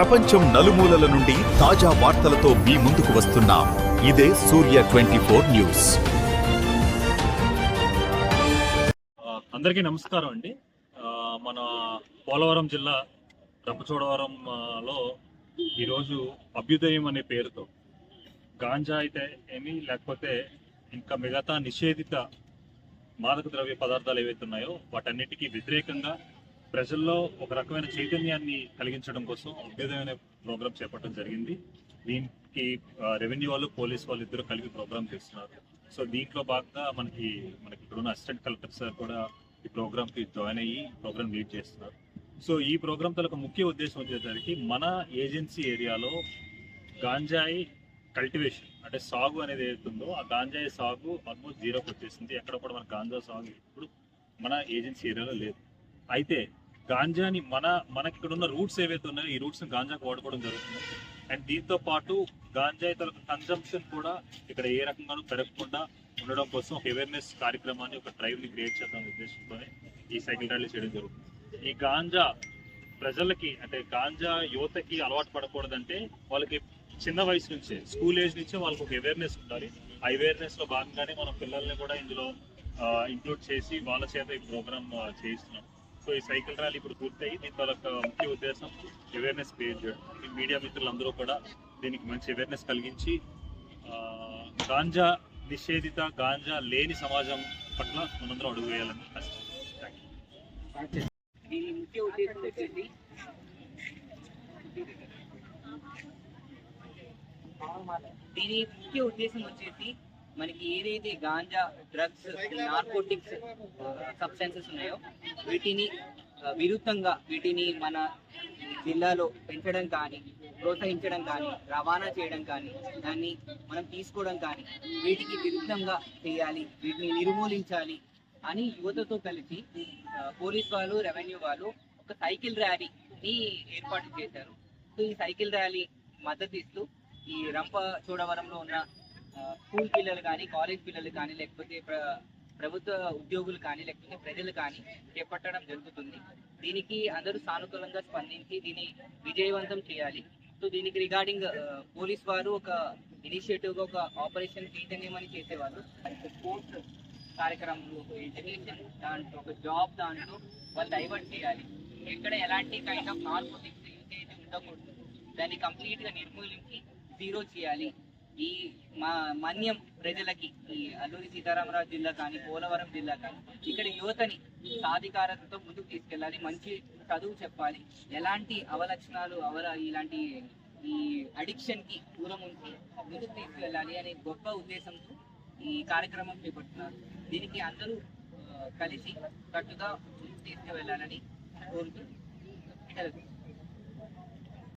ప్రపంచం నలుమూలల నుండి తాజా వార్తలతో మీ ముందుకు వస్తున్నాం. ఇదే సూర్య ట్వంటీ ఫోర్ న్యూస్. అందరికీ నమస్కారం అండి. మన పోలవరం జిల్లా రప్పచోడవరం లో ఈరోజు అభ్యుదయం అనే పేరుతో గాంజా అయితే ఏమి లేకపోతే ఇంకా మిగతా నిషేధిత మాదక ద్రవ్య పదార్థాలు ఏవైతే ఉన్నాయో వాటన్నిటికీ వ్యతిరేకంగా ప్రజల్లో ఒక రకమైన చైతన్యాన్ని కలిగించడం కోసం అభ్యుదయం అనే ప్రోగ్రామ్ చేపట్టడం జరిగింది. దీనికి రెవెన్యూ వాళ్ళు పోలీస్ వాళ్ళు ఇద్దరు కలిపి ప్రోగ్రామ్ చేస్తున్నారు. సో దీంట్లో భాగంగా మనకి మనకి ఇక్కడ ఉన్న అసిస్టెంట్ కలెక్టర్ సార్ కూడా ఈ ప్రోగ్రామ్కి జాయిన్ అయ్యి ప్రోగ్రామ్ లీడ్ చేస్తున్నారు. సో ఈ ప్రోగ్రామ్ తలకు ముఖ్య ఉద్దేశం వచ్చేసరికి మన ఏజెన్సీ ఏరియాలో గాంజాయి కల్టివేషన్ అంటే సాగు అనేది ఏదైతుందో ఆ గాంజాయి సాగు ఆల్మోస్ట్ జీరోకి వచ్చేసింది. ఎక్కడ కూడా మన గాంజా సాగు ఇప్పుడు మన ఏజెన్సీ ఏరియాలో లేదు. అయితే గాంజాని మన మనకి ఇక్కడ ఉన్న రూట్స్ ఏవైతే ఉన్నాయో ఈ రూట్స్ గాంజాకి వాడుకోవడం జరుగుతుంది. అండ్ దీంతో పాటు గాంజాయి ఇతర కన్జంప్షన్ కూడా ఇక్కడ ఏ రకంగానూ పెరగకుండా ఉండడం కోసం ఒక అవేర్నెస్ కార్యక్రమాన్ని ఒక డ్రైవ్ని క్రియేట్ చేద్దాం ఉద్దేశంతోనే ఈ సైకిల్ ర్యాలీ చేయడం జరుగుతుంది. ఈ గాంజా ప్రజలకి అంటే గాంజా యువతకి అలవాటు పడకూడదంటే వాళ్ళకి చిన్న వయసు నుంచే స్కూల్ ఏజ్ నుంచే వాళ్ళకి ఒక అవేర్నెస్ ఉండాలి. ఆ అవేర్నెస్లో భాగంగానే మనం పిల్లల్ని కూడా ఇందులో ఇంక్లూడ్ చేసి వాళ్ళ చేత ఈ ప్రోగ్రామ్ చేయిస్తున్నాం. సో ఈ సైకిల్ ర్యాలీ ఇప్పుడు పూర్తయి. దీని తర్వాత ముఖ్య ఉద్దేశం అవేర్నెస్ క్రియేట్ చేయడం. ఈ మీడియా మిత్రులందరూ కూడా దీనికి మంచి అవేర్నెస్ కలిగించి గాంజా నిషేధిత గాంజా లేని సమాజం పట్ల మనందరం అడుగు వేయాలని దీని ముఖ్య ఉద్దేశం వచ్చేసి దీని ముఖ్య ఉద్దేశం వచ్చేసి మనకి ఏదైతే గాంజా డ్రగ్స్ నార్కోటిక్స్ సబ్స్టెన్సెస్ ఉన్నాయో వీటిని విరుద్ధంగా వీటిని మన జిల్లాలో పెంచడం కానీ ప్రోత్సహించడం కానీ రవాణా చేయడం కానీ దాన్ని మనం తీసుకోవడం కానీ వీటికి విరుద్ధంగా చేయాలి వీటిని నిర్మూలించాలి అని యువతతో కలిసి పోలీస్ వాళ్ళు రెవెన్యూ వాళ్ళు ఒక సైకిల్ ర్యాలీని ఏర్పాటు చేశారు. సో ఈ సైకిల్ ర్యాలీ మద్దతు ఇస్తూ ఈ రంప చోడవరంలో ఉన్న స్కూల్ పిల్లలు కానీ కాలేజ్ పిల్లలు కానీ లేకపోతే ప్రభుత్వ ఉద్యోగులు కానీ లేకపోతే ప్రజలు కానీ చేపట్టడం జరుగుతుంది. దీనికి అందరూ సానుకూలంగా స్పందించి దీన్ని విజయవంతం చేయాలి. సో దీనికి రిగార్డింగ్ పోలీస్ వారు ఒక ఇనిషియేటివ్గా ఒక ఆపరేషన్ చైతన్యం అని చేసేవాళ్ళు స్పోర్ట్స్ కార్యక్రమంలో ఒక ఎడ్యుకేషన్ దాంట్లో ఒక జాబ్ దాంట్లో వాళ్ళు డైవర్ట్ చేయాలి. ఎక్కడ ఎలాంటి కైండ్ ఆఫ్ నార్కోటిక్స్ యూసేజ్ ఉండకూడదు దాన్ని కంప్లీట్గా నిర్మూలించి జీరో చేయాలి. ఈ మా మన్యం ప్రజలకి ఈ అల్లూరి సీతారామరాజు జిల్లా కానీ పోలవరం జిల్లా కానీ ఇక్కడ యువతని సాధికారతతో ముందుకు తీసుకెళ్ళాలి మంచి చదువు చెప్పాలి. ఎలాంటి అవలక్షణాలు అవల ఇలాంటి ఈ అడిక్షన్కి దూరం ఉంచి ముందుకు తీసుకెళ్ళాలి అనే గొప్ప ఉద్దేశంతో ఈ కార్యక్రమం చేపడుతున్నారు. దీనికి అందరూ కలిసి కట్టుగా తీసుకువెళ్ళాలని కోరుతూ